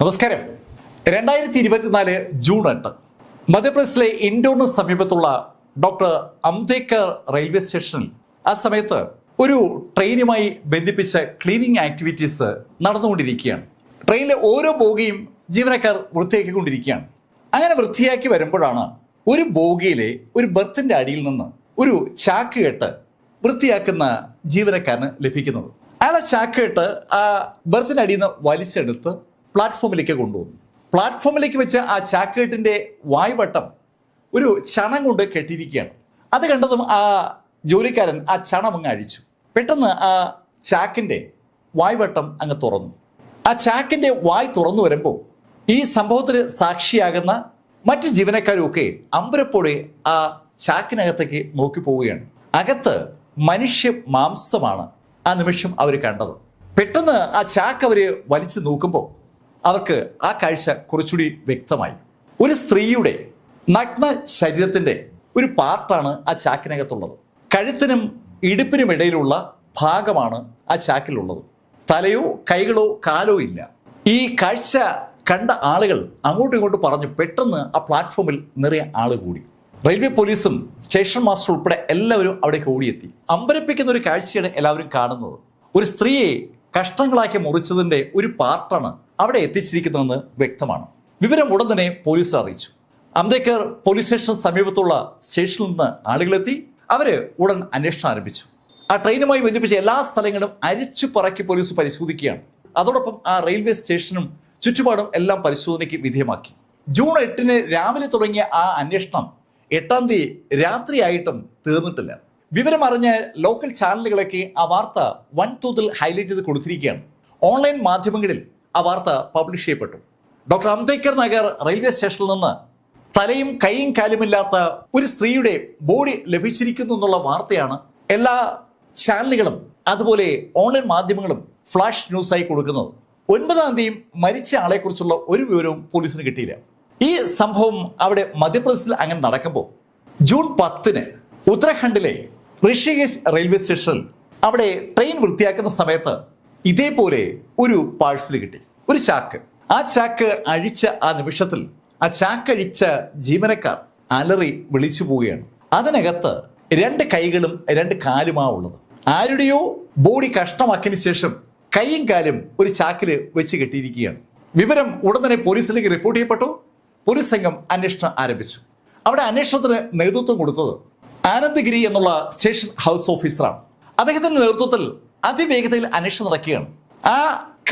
നമസ്കാരം. രണ്ടായിരത്തി ഇരുപത്തിനാല് ജൂൺ എട്ട് മധ്യപ്രദേശിലെ ഇൻഡോറിന് സമീപത്തുള്ള ഡോക്ടർ അംബേദ്കർ റെയിൽവേ സ്റ്റേഷനിൽ ആ സമയത്ത് ഒരു ട്രെയിനുമായി ബന്ധിപ്പിച്ച ക്ലീനിങ് ആക്ടിവിറ്റീസ് നടന്നുകൊണ്ടിരിക്കുകയാണ്. ട്രെയിനിലെ ഓരോ ബോഗിയും ജീവനക്കാർ വൃത്തിയാക്കിക്കൊണ്ടിരിക്കുകയാണ്. അങ്ങനെ വൃത്തിയാക്കി വരുമ്പോഴാണ് ഒരു ബോഗിയിലെ ഒരു ബർത്തിന്റെ അടിയിൽ നിന്ന് ഒരു ചാക്ക് കെട്ട് വൃത്തിയാക്കുന്ന ജീവനക്കാരന് ലഭിക്കുന്നത്. അയാളെ ചാക്ക് കെട്ട് ആ ബർത്തിന്റെ അടിയിൽ നിന്ന് വലിച്ചെടുത്ത് പ്ലാറ്റ്ഫോമിലേക്ക് കൊണ്ടുവന്നു. പ്ലാറ്റ്ഫോമിലേക്ക് വെച്ച് ആ ചാക്കേട്ടിന്റെ വായ്വട്ടം ഒരു ചണം കൊണ്ട് കെട്ടിയിരിക്കുകയാണ്. അത് കണ്ടതും ആ ജോലിക്കാരൻ ആ ചണം അങ്ങ് അഴിച്ചു. പെട്ടെന്ന് ആ ചാക്കിന്റെ വായ്വട്ടം അങ്ങ് തുറന്നു. ആ ചാക്കിന്റെ വായ് തുറന്നു വരുമ്പോൾ ഈ സംഭവത്തിന് സാക്ഷിയാകുന്ന മറ്റു ജീവനക്കാരുമൊക്കെ അമ്പരപ്പോടെ ആ ചാക്കിനകത്തേക്ക് നോക്കി പോവുകയാണ്. അകത്ത് മനുഷ്യ മാംസമാണ് ആ നിമിഷം അവർ കണ്ടത്. പെട്ടെന്ന് ആ ചാക്ക് അവർ വലിച്ചു നോക്കുമ്പോൾ അവർക്ക് ആ കാഴ്ച കുറച്ചുകൂടി വ്യക്തമായി. ഒരു സ്ത്രീയുടെ നഗ്ന ശരീരത്തിന്റെ ഒരു പാർട്ടാണ് ആ ചാക്കിനകത്തുള്ളത്. കഴുത്തിനും ഇടുപ്പിനും ഇടയിലുള്ള ഭാഗമാണ് ആ ചാക്കിലുള്ളത്. തലയോ കൈകളോ കാലോ ഇല്ല. ഈ കാഴ്ച കണ്ട ആളുകൾ അങ്ങോട്ടും ഇങ്ങോട്ടും പറഞ്ഞു പെട്ടെന്ന് ആ പ്ലാറ്റ്ഫോമിൽ നിറയെ ആൾ കൂടി. റെയിൽവേ പോലീസും സ്റ്റേഷൻ മാസ്റ്റർ ഉൾപ്പെടെ എല്ലാവരും അവിടേക്ക് ഓടിയെത്തി. അമ്പരപ്പിക്കുന്ന ഒരു കാഴ്ചയാണ് എല്ലാവരും കാണുന്നത്. ഒരു സ്ത്രീയെ കഷ്ണങ്ങളാക്കി മുറിച്ചതിന്റെ ഒരു പാർട്ടാണ് അവിടെ എത്തിച്ചിരിക്കുന്നതെന്ന് വ്യക്തമാണ്. വിവരം ഉടൻ തന്നെ പോലീസ് അറിയിച്ചു. അംബേദ്കർ പോലീസ് സ്റ്റേഷൻ സമീപത്തുള്ള സ്റ്റേഷനിൽ നിന്ന് ആളുകളെത്തി അവർ ഉടൻ അന്വേഷണം ആരംഭിച്ചു. ആ ട്രെയിനുമായി ബന്ധിപ്പിച്ച എല്ലാ സ്ഥലങ്ങളും അരിച്ചു പറക്കി പോലീസ് പരിശോധിക്കുകയാണ്. അതോടൊപ്പം ആ റെയിൽവേ സ്റ്റേഷനും ചുറ്റുപാടും എല്ലാം പരിശോധനയ്ക്ക് വിധേയമാക്കി. ജൂൺ എട്ടിന് രാവിലെ തുടങ്ങിയ ആ അന്വേഷണം എട്ടാം തീയതി രാത്രിയായിട്ടും തീർന്നിട്ടില്ല. വിവരം അറിഞ്ഞ് ലോക്കൽ ചാനലുകളൊക്കെ ആ വാർത്ത വൻതോതിൽ ഹൈലൈറ്റ് ചെയ്ത് കൊടുത്തിരിക്കുകയാണ്. ഓൺലൈൻ മാധ്യമങ്ങളിൽ ആ വാർത്ത പബ്ലിഷ് ചെയ്യപ്പെട്ടു. ഡോക്ടർ അംബേദ്കർ നഗർ റെയിൽവേ സ്റ്റേഷനിൽ നിന്ന് തലയും കൈയും കാലുമില്ലാത്ത ഒരു സ്ത്രീയുടെ ബോഡി ലഭിച്ചിരിക്കുന്നു എന്നുള്ള വാർത്തയാണ് എല്ലാ ചാനലുകളും അതുപോലെ ഓൺലൈൻ മാധ്യമങ്ങളും ഫ്ലാഷ് ന്യൂസായി കൊടുക്കുന്നത്. ഒൻപതാം തീയതി മരിച്ച ആളെക്കുറിച്ചുള്ള ഒരു വിവരവും പോലീസിന് കിട്ടിയില്ല. ഈ സംഭവം അവിടെ മധ്യപ്രദേശിൽ അങ്ങനെ നടക്കുമ്പോൾ ജൂൺ പത്തിന് ഉത്തരാഖണ്ഡിലെ ഋഷികേശ് റെയിൽവേ സ്റ്റേഷനിൽ അവിടെ ട്രെയിൻ വൃത്തിയാക്കുന്ന സമയത്ത് ഇതേപോലെ ഒരു പാഴ്സൽ കിട്ടി ഒരു ചാക്ക് ആ ചാക്ക് അഴിച്ച ആ നിമിഷത്തിൽ ആ ചാക്കഴിച്ച ജീവനക്കാർ അലറി വിളിച്ചു പോവുകയാണ്. അതിനകത്ത് രണ്ട് കൈകളും രണ്ട് കാലുമാ ഉള്ളത്. ആരുടെയോ ബോഡി കഷ്ടമാക്കിയതിന് ശേഷം കൈയും കാലും ഒരു ചാക്കിൽ വെച്ച് കെട്ടിയിരിക്കുകയാണ്. വിവരം ഉടൻ തന്നെ പോലീസിലേക്ക് റിപ്പോർട്ട് ചെയ്യപ്പെട്ടു. പോലീസ് സംഘം അന്വേഷണം ആരംഭിച്ചു. അവിടെ അന്വേഷണത്തിന് നേതൃത്വം കൊടുത്തത് ആനന്ദഗിരി എന്നുള്ള സ്റ്റേഷൻ ഹൗസ് ഓഫീസറാണ് അദ്ദേഹത്തിന്റെ നേതൃത്വത്തിൽ അതിവേഗതയിൽ അന്വേഷണം നടക്കുകയാണ്. ആ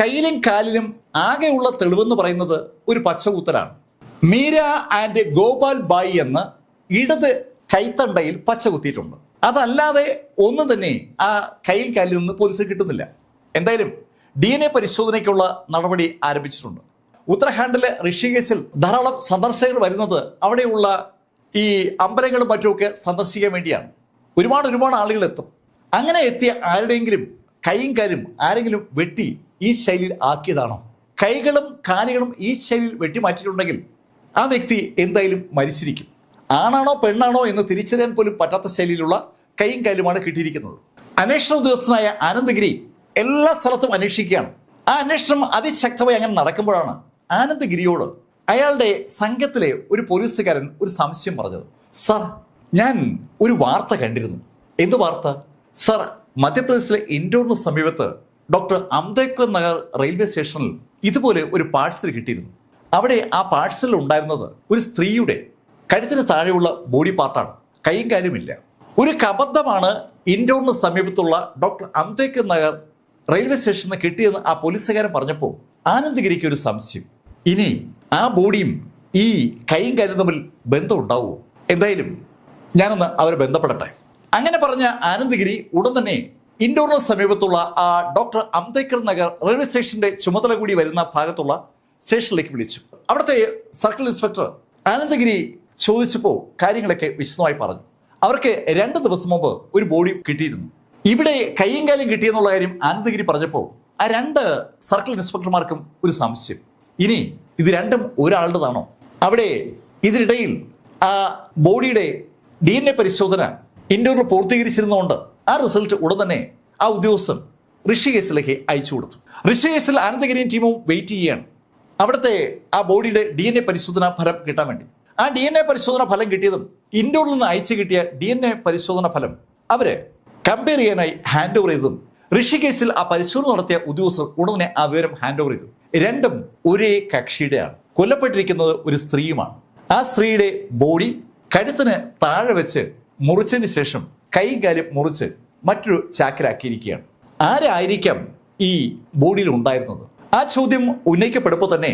കയ്യിലും കാലിലും ആകെയുള്ള തെളിവെന്ന് പറയുന്നത് ഒരു പച്ചകൂത്തലാണ്. മീര ആൻഡ് ഗോപാൽ ബായി എന്ന് ഇടത് കൈത്തണ്ടയിൽ പച്ച കുത്തിയിട്ടുണ്ട് അതല്ലാതെ ഒന്നും തന്നെ ആ കയ്യിൽ കാലിൽ നിന്ന് പോലീസ് കിട്ടുന്നില്ല. എന്തായാലും ഡി എൻ എ പരിശോധനയ്ക്കുള്ള നടപടി ആരംഭിച്ചിട്ടുണ്ട്. ഉത്തരാഖണ്ഡിലെ ഋഷികേശിൽ ധാരാളം സന്ദർശകർ വരുന്നത് അവിടെയുള്ള ഈ അമ്പലങ്ങളും മറ്റുമൊക്കെ സന്ദർശിക്കാൻ വേണ്ടിയാണ്. ഒരുപാട് ഒരുപാട് ആളുകൾ എത്തും. അങ്ങനെ എത്തിയ ആരുടെയെങ്കിലും കൈയും കാലും ആരെങ്കിലും വെട്ടി ഈ ശൈലിയിൽ ആക്കിയതാണോ? കൈകളും കാലുകളും ഈ ശൈലിയിൽ വെട്ടി മാറ്റിയിട്ടുണ്ടെങ്കിൽ ആ വ്യക്തി എന്തായാലും മരിച്ചിരിക്കും. ആണാണോ പെണ്ണാണോ എന്ന് തിരിച്ചറിയാൻ പോലും പറ്റാത്ത ശൈലിയിലുള്ള കൈയും കാലുമാണ് കിട്ടിയിരിക്കുന്നത്. അന്വേഷണ ഉദ്യോഗസ്ഥനായ ആനന്ദഗിരി എല്ലാ സ്ഥലത്തും അന്വേഷിക്കുകയാണ്. ആ അന്വേഷണം അതിശക്തമായി അങ്ങനെ നടക്കുമ്പോഴാണ് ആനന്ദഗിരിയോട് അയാളുടെ സംഘത്തിലെ ഒരു പോലീസുകാരൻ ഒരു സംശയം പറഞ്ഞത്. സർ ഞാൻ ഒരു വാർത്ത കണ്ടിരുന്നു. എന്ത് വാർത്ത? സർ മധ്യപ്രദേശിലെ ഇൻഡോറിന് സമീപത്ത് ഡോക്ടർ അംബേദ്കർ നഗർ റെയിൽവേ സ്റ്റേഷനിൽ ഇതുപോലെ ഒരു പാഴ്സൽ കിട്ടിയിരുന്നു. അവിടെ ആ പാഴ്സലിൽ ഉണ്ടായിരുന്നത് ഒരു സ്ത്രീയുടെ കഴുത്തിന് താഴെയുള്ള ബോഡി പാർട്ടാണ്. കൈയും കാര്യമില്ല ഒരു കബദ്ധമാണ് ഇൻഡോറിന് സമീപത്തുള്ള ഡോക്ടർ അംബേദ്കർ നഗർ റെയിൽവേ സ്റ്റേഷനിൽ നിന്ന് കിട്ടിയെന്ന് ആ പോലീസുകാരൻ പറഞ്ഞപ്പോൾ ആനന്ദഗിരിക്ക് ഒരു സംശയം. ഇനി ആ ബോഡിയും ഈ കൈയും കാര്യം തമ്മിൽ ബന്ധം ഉണ്ടാവുമോ? എന്തായാലും ഞാനൊന്ന് അവരെ ബന്ധപ്പെടട്ടെ. അങ്ങനെ പറഞ്ഞ ആനന്ദഗിരി ഉടൻ തന്നെ ഇൻഡോറിന് സമീപത്തുള്ള ആ ഡോക്ടർ അംബേദ്കർ നഗർ റെയിൽവേ സ്റ്റേഷന്റെ ചുമതല കൂടി വരുന്ന ഭാഗത്തുള്ള സ്റ്റേഷനിലേക്ക് വിളിച്ചു. അവിടുത്തെ സർക്കിൾ ഇൻസ്പെക്ടർ ആനന്ദഗിരി ചോദിച്ചപ്പോൾ കാര്യങ്ങളൊക്കെ വിശദമായി പറഞ്ഞു. അവർക്ക് രണ്ട് ദിവസം മുമ്പ് ഒരു ബോഡി കിട്ടിയിരുന്നു. ഇവിടെ കയ്യും കാലും കിട്ടിയെന്നുള്ള കാര്യം ആനന്ദഗിരി പറഞ്ഞപ്പോൾ ആ രണ്ട് സർക്കിൾ ഇൻസ്പെക്ടർമാർക്കും ഒരു സംശയം. ഇനി ഇത് രണ്ടും ഒരാളുടേതാണോ? അവിടെ ഇതിനിടയിൽ ആ ബോഡിയുടെ ഡി പരിശോധന ഇൻഡോറിൽ പൂർത്തീകരിച്ചിരുന്നതുകൊണ്ട് ആ റിസൾട്ട് ഉടൻ തന്നെ ആ ഉദ്യോഗസ്ഥൻ ഋഷികേശിലേക്ക് അയച്ചു കൊടുത്തു. ഋഷികേശിൽ ആനന്ദഗിരിയും ടീമും വെയിറ്റ് ചെയ്യുകയാണ്. അവിടുത്തെ ആ ബോഡിയുടെ ഡി എൻ എ പരിശോധന ഫലം കിട്ടാൻ വേണ്ടി. ആ ഡി എൻ എ പരിശോധന ഫലം കിട്ടിയതും ഇൻഡോറിൽ നിന്ന് അയച്ചു കിട്ടിയ ഡി എൻ എ പരിശോധന ഫലം അവർ കമ്പയർ ചെയ്യാനായി ഹാൻഡ് ഓവർ ചെയ്തതും ഋഷികേശിൽ ആ പരിശോധന നടത്തിയ ഉദ്യോഗസ്ഥർ ഉടനെ ആ വിവരം ഹാൻഡ് ഓവർ ചെയ്തു. രണ്ടും ഒരേ കക്ഷിയുടെയാണ്. കൊല്ലപ്പെട്ടിരിക്കുന്നത് ഒരു സ്ത്രീയുമാണ്. ആ സ്ത്രീയുടെ ബോഡി കഴുത്തിന് താഴെ വെച്ച് മുറിച്ചതിന് ശേഷം കൈയും കാലും മുറിച്ച് മറ്റൊരു ചാക്കിലാക്കിയിരിക്കുകയാണ്. ആരായിരിക്കാം ഈ ബോഡിയിൽ ഉണ്ടായിരുന്നത്? ആ ചോദ്യം ഉന്നയിക്കപ്പെടുമ്പോൾ തന്നെ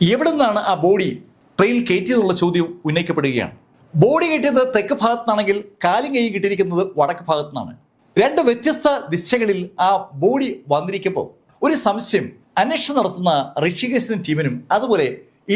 എവിടെ ആ ബോഡി ട്രെയിനിൽ കയറ്റിയതെന്നുള്ള ചോദ്യം ഉന്നയിക്കപ്പെടുകയാണ്. ബോഡി കിട്ടിയത് തെക്ക് ഭാഗത്തുനിന്നാണെങ്കിൽ കാലും കൈ കിട്ടിയിരിക്കുന്നത് വടക്ക് ഭാഗത്തുനിന്നാണ് രണ്ട് വ്യത്യസ്ത ദിശകളിൽ ആ ബോഡി വന്നിരിക്കുമ്പോൾ ഒരു സംശയം അന്വേഷണം നടത്തുന്ന ഋഷികേശിനും ടീമിനും അതുപോലെ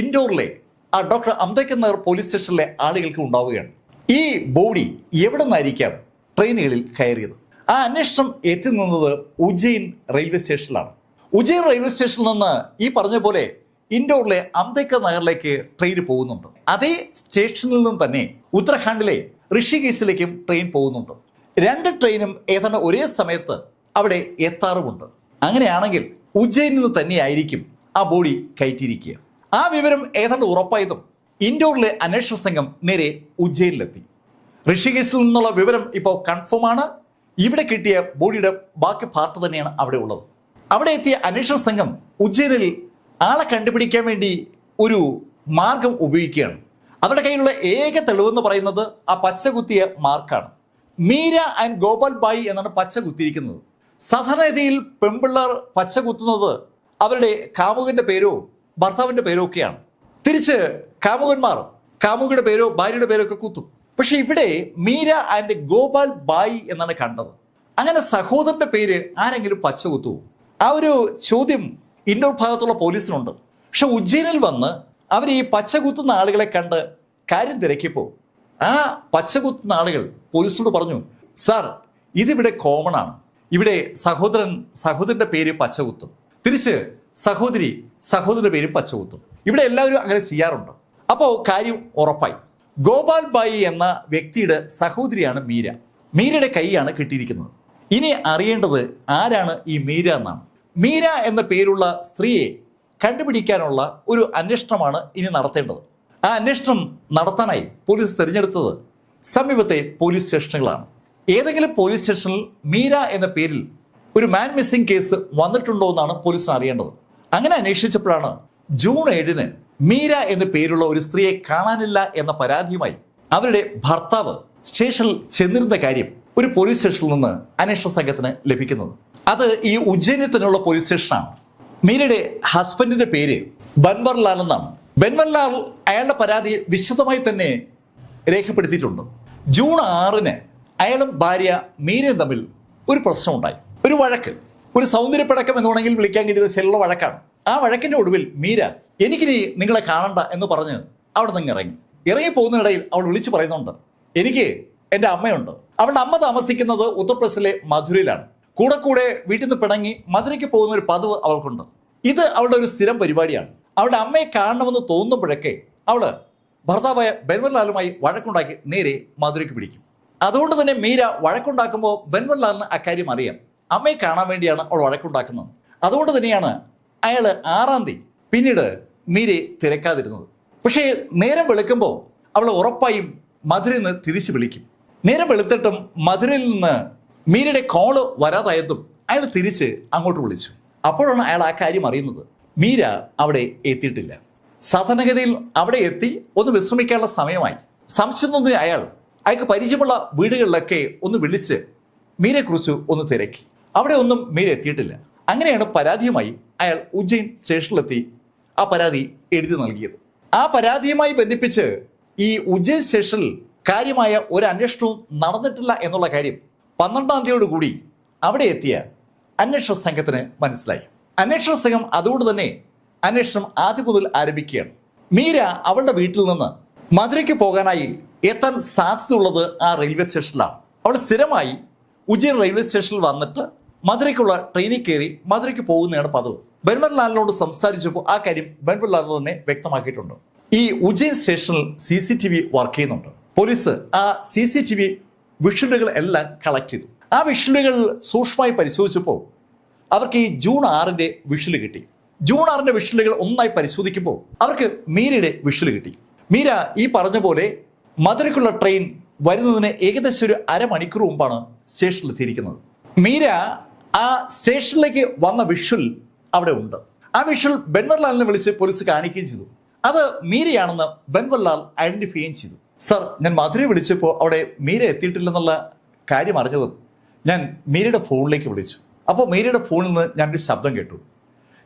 ഇൻഡോറിലെ ആ ഡോക്ടർ അംബേദ്കർ നഗർ പോലീസ് സ്റ്റേഷനിലെ ആളുകൾക്ക് ഉണ്ടാവുകയാണ്. ഈ ബോഡി എവിടെ നിന്നായിരിക്കാം ട്രെയിനുകളിൽ കയറിയത്. ആ അന്വേഷണം എത്തി നിന്നത് ഉജ്ജയിൻ റെയിൽവേ സ്റ്റേഷനിലാണ്. ഉജ്ജയിൻ റെയിൽവേ സ്റ്റേഷനിൽ നിന്ന് ഈ പറഞ്ഞ പോലെ ഇൻഡോറിലെ അംബേദ്കർ നഗറിലേക്ക് ട്രെയിൻ പോകുന്നുണ്ട്. അതേ സ്റ്റേഷനിൽ നിന്ന് തന്നെ ഉത്തരാഖണ്ഡിലെ ഋഷികേശിലേക്കും ട്രെയിൻ പോകുന്നുണ്ട്. രണ്ട് ട്രെയിനും ഏതാണ്ട് ഒരേ സമയത്ത് അവിടെ എത്താറുമുണ്ട്. അങ്ങനെയാണെങ്കിൽ ഉജ്ജയിനിൽ നിന്ന് തന്നെയായിരിക്കും ആ ബോഡി കയറ്റിയിരിക്കുക. ആ വിവരം ഏതാണ്ട് ഉറപ്പായതും ഇൻഡോറിലെ അന്വേഷണ സംഘം നേരെ ഉജ്ജയിനിലെത്തി ഋഷികേശിൽ നിന്നുള്ള വിവരം ഇപ്പോൾ കൺഫേം ആണ്. ഇവിടെ കിട്ടിയ ബോഡിയുടെ ബാക്കി പാർട്ട് തന്നെയാണ് അവിടെ ഉള്ളത്. അവിടെ എത്തിയ അന്വേഷണ സംഘം ഉജ്ജയിനിൽ ആളെ കണ്ടുപിടിക്കാൻ വേണ്ടി ഒരു മാർഗം ഉപയോഗിക്കുകയാണ്. അവരുടെ കയ്യിലുള്ള ഏക തെളിവെന്ന് പറയുന്നത് ആ പച്ച കുത്തിയ മാർക്കാണ് മീര ആൻഡ് ഗോപാൽ ബായി എന്നാണ് പച്ച കുത്തിയിരിക്കുന്നത്. സാധാരണഗതിയിൽ പെൺപിള്ളേർ പച്ച കുത്തുന്നത് അവരുടെ കാമുകന്റെ പേരോ ഭർത്താവിന്റെ പേരോ ഒക്കെയാണ്. തിരിച്ച് കാമുകന്മാർ കാമുകിയുടെ പേരോ ഭാര്യയുടെ പേരോ ഒക്കെ കുത്തും. പക്ഷെ ഇവിടെ മീര ആൻഡ് ഗോപാൽ ബായി എന്നാണ് കണ്ടത്. അങ്ങനെ സഹോദരന്റെ പേര് ആരെങ്കിലും പച്ച കുത്തുവോ ആ ഒരു ചോദ്യം ഇൻഡോർ ഭാഗത്തുള്ള പോലീസിനുണ്ട്. പക്ഷെ ഉജ്ജയിനിൽ വന്ന് അവർ ഈ പച്ചകുത്തുന്ന ആളുകളെ കണ്ട് കാര്യം തിരക്കിയപ്പോൾ ആ പച്ചകുത്തുന്ന ആളുകൾ പോലീസിനോട് പറഞ്ഞു സാർ ഇതിവിടെ കോമൺ ആണ്. ഇവിടെ സഹോദരൻ സഹോദരന്റെ പേര് പച്ചകുത്തും. തിരിച്ച് സഹോദരി സഹോദരന്റെ പേര് പച്ചകുത്തും. ഇവിടെ എല്ലാവരും അങ്ങനെ ചെയ്യാറുണ്ട്. അപ്പോൾ കാര്യം ഉറപ്പായി. ഗോപാൽ ബായി എന്ന വ്യക്തിയുടെ സഹോദരിയാണ് മീര. മീരയുടെ കൈയാണ് കിട്ടിയിരിക്കുന്നത്. ഇനി അറിയേണ്ടത് ആരാണ് ഈ മീര എന്നാണ്. മീര എന്ന പേരുള്ള സ്ത്രീയെ കണ്ടുപിടിക്കാനുള്ള ഒരു അന്വേഷണമാണ് ഇനി നടത്തേണ്ടത്. ആ അന്വേഷണം നടത്താനായി പോലീസ് തിരഞ്ഞെടുത്തത് സമീപത്തെ പോലീസ് സ്റ്റേഷനുകളാണ്. ഏതെങ്കിലും പോലീസ് സ്റ്റേഷനിൽ മീര എന്ന പേരിൽ ഒരു മാൻ മിസ്സിംഗ് കേസ് വന്നിട്ടുണ്ടോ എന്നാണ് പോലീസിന് അറിയേണ്ടത്. അങ്ങനെ അന്വേഷിച്ചപ്പോഴാണ് ജൂൺ ഏഴിന് മീര എന്ന പേരുള്ള ഒരു സ്ത്രീയെ കാണാനില്ല എന്ന പരാതിയുമായി അവരുടെ ഭർത്താവ് സ്റ്റേഷനിൽ ചെന്നിരുന്ന കാര്യം ഒരു പോലീസ് സ്റ്റേഷനിൽ നിന്ന് അന്വേഷണ സംഘത്തിന് ലഭിക്കുന്നത്. അത് ഈ ഉജ്ജയിനത്തിനുള്ള പോലീസ് സ്റ്റേഷനാണ്. മീരയുടെ ഹസ്ബൻഡിന്റെ പേര് ബൻവർലാൽ എന്നാണ്. ബൻവർലാൽ അയാളുടെ പരാതി വിശദമായി തന്നെ രേഖപ്പെടുത്തിയിട്ടുണ്ട്. ജൂൺ ആറിന് അയാളും ഭാര്യ മീരയും തമ്മിൽ ഒരു പ്രശ്നമുണ്ടായി. ഒരു വഴക്ക്. ഒരു സൗന്ദര്യപ്പടക്കം എന്ന് വേണമെങ്കിൽ വിളിക്കാൻ കഴിയുന്ന ചെല്ലുള്ള വഴക്കാണ്. ആ വഴക്കിന്റെ ഒടുവിൽ മീര എനിക്കിനി നിങ്ങളെ കാണണ്ട എന്ന് പറഞ്ഞ് അവിടെ നിന്ന് ഇറങ്ങി. ഇറങ്ങി പോകുന്നതിനിടയിൽ അവൾ വിളിച്ചു പറയുന്നുണ്ട്. എനിക്ക് എന്റെ അമ്മയുണ്ട്. അവളുടെ അമ്മ താമസിക്കുന്നത് ഉത്തർപ്രദേശിലെ മധുരയിലാണ്. കൂടെ കൂടെ വീട്ടിൽ നിന്ന് പിണങ്ങി മധുരയ്ക്ക് പോകുന്ന ഒരു പതിവ് അവൾക്കുണ്ട്. ഇത് അവളുടെ ഒരു സ്ഥിരം പരിപാടിയാണ്. അവളുടെ അമ്മയെ കാണണമെന്ന് തോന്നുമ്പോഴൊക്കെ അവൾ ഭർത്താവായ ബെൻവർലാലുമായി വഴക്കുണ്ടാക്കി നേരെ മധുരയ്ക്ക് പിടിക്കും. അതുകൊണ്ട് തന്നെ മീര വഴക്കുണ്ടാക്കുമ്പോൾ ബെൻവർലാലിന് അക്കാര്യം അറിയാം. അമ്മയെ കാണാൻ വേണ്ടിയാണ് അവൾ വഴക്കുണ്ടാക്കുന്നത്. അതുകൊണ്ട് തന്നെയാണ് അയാൾ ആറാം തീയതി പിന്നീട് മീരെ തിരക്കാതിരുന്നത്. പക്ഷേ നേരം വെളുക്കുമ്പോൾ അവൾ ഉറപ്പായും മധുരയിൽ നിന്ന് തിരിച്ചു വിളിക്കും. നേരം വെളുത്തിട്ടും മധുരയിൽ നിന്ന് മീരയുടെ കോൾ വരാതായതും അയാൾ തിരിച്ച് അങ്ങോട്ട് വിളിച്ചു. അപ്പോഴാണ് അയാൾ ആ കാര്യം അറിയുന്നത്. മീര അവിടെ എത്തിയിട്ടില്ല. സാധാരണഗതിയിൽ അവിടെ എത്തി ഒന്ന് വിശ്രമിക്കാനുള്ള സമയമായി. സംശയം അയാൾ. അയാൾക്ക് പരിചയമുള്ള വീടുകളിലൊക്കെ ഒന്ന് വിളിച്ച് മീരയെക്കുറിച്ച് ഒന്ന് തിരക്കി. അവിടെ ഒന്നും മീര എത്തിയിട്ടില്ല. അങ്ങനെയാണ് പരാതിയുമായി അയാൾ ഉജ്ജയിൻ സ്റ്റേഷനിലെത്തി ആ പരാതി എഴുതി നൽകിയത്. ആ പരാതിയുമായി ബന്ധിപ്പിച്ച് ഈ ഉജയ് സ്റ്റേഷനിൽ കാര്യമായ ഒരു അന്വേഷണവും നടന്നിട്ടില്ല എന്നുള്ള കാര്യം പന്ത്രണ്ടാം തീയതിയോട് കൂടി അവിടെ എത്തിയ അന്വേഷണ സംഘത്തിന് മനസ്സിലായി. അന്വേഷണ സംഘം അതുകൊണ്ട് തന്നെ അന്വേഷണം ആദ്യം മുതൽ ആരംഭിക്കുകയാണ്. മീര അവളുടെ വീട്ടിൽ നിന്ന് മധുരയ്ക്ക് പോകാനായി എത്താൻ സാധ്യതയുള്ളത് ആ റെയിൽവേ സ്റ്റേഷനിലാണ്. അവൾ സ്ഥിരമായി ഉജ്ജയിൻ റെയിൽവേ സ്റ്റേഷനിൽ വന്നിട്ട് മധുരയ്ക്കുള്ള ട്രെയിനിൽ കയറി മധുരയ്ക്ക് പോകുന്നതാണ് പതിവ്. ബൻവർലാലിനോട് സംസാരിച്ചപ്പോൾ ആ കാര്യം ബൻവർലാൽ തന്നെ വ്യക്തമാക്കിയിട്ടുണ്ട്. ഈ ഉജ്ജയിൻ സ്റ്റേഷനിൽ C C T V work ചെയ്യുന്നുണ്ട്. പോലീസ് ആ സി സി ടി വി വിഷ്വലുകൾ എല്ലാം കളക്ട് ചെയ്തു. ആ വിഷ്വലുകൾ സൂക്ഷ്മമായി പരിശോധിച്ചപ്പോൾ അവർക്ക് ഈ ജൂൺ ആറിന്റെ വിഷ്വൽ കിട്ടി. ജൂൺ ആറിന്റെ വിഷ്വലുകൾ ഒന്നായി പരിശോധിക്കുമ്പോൾ അവർക്ക് മീരയുടെ വിഷ്വൽ കിട്ടി. മീര ഈ പറഞ്ഞ പോലെ മധുരയ്ക്കുള്ള ട്രെയിൻ വരുന്നതിന് ഏകദേശം ഒരു അരമണിക്കൂർ മുമ്പാണ് സ്റ്റേഷനിൽ എത്തിയിരിക്കുന്നത് മീര ആ സ്റ്റേഷനിലേക്ക് വന്ന വിഷ്വൽ അവിടെ ഉണ്ട് ആ വിഷ്വൽ ബെൻവർലാലിനെ വിളിച്ച് പോലീസ് കാണിക്കുകയും ചെയ്തു. അത് മീരയാണെന്ന് ബെൻവർലാൽ ഐഡന്റിഫൈ ചെയ്യുകയും ചെയ്തു. സർ ഞാൻ മധുരയെ വിളിച്ചപ്പോൾ അവിടെ മീര എത്തിയിട്ടില്ലെന്നുള്ള കാര്യം അറിഞ്ഞതും ഞാൻ മീരയുടെ ഫോണിലേക്ക് വിളിച്ചു. അപ്പോൾ മീരയുടെ ഫോണിൽ നിന്ന് ഞാനൊരു ശബ്ദം കേട്ടു.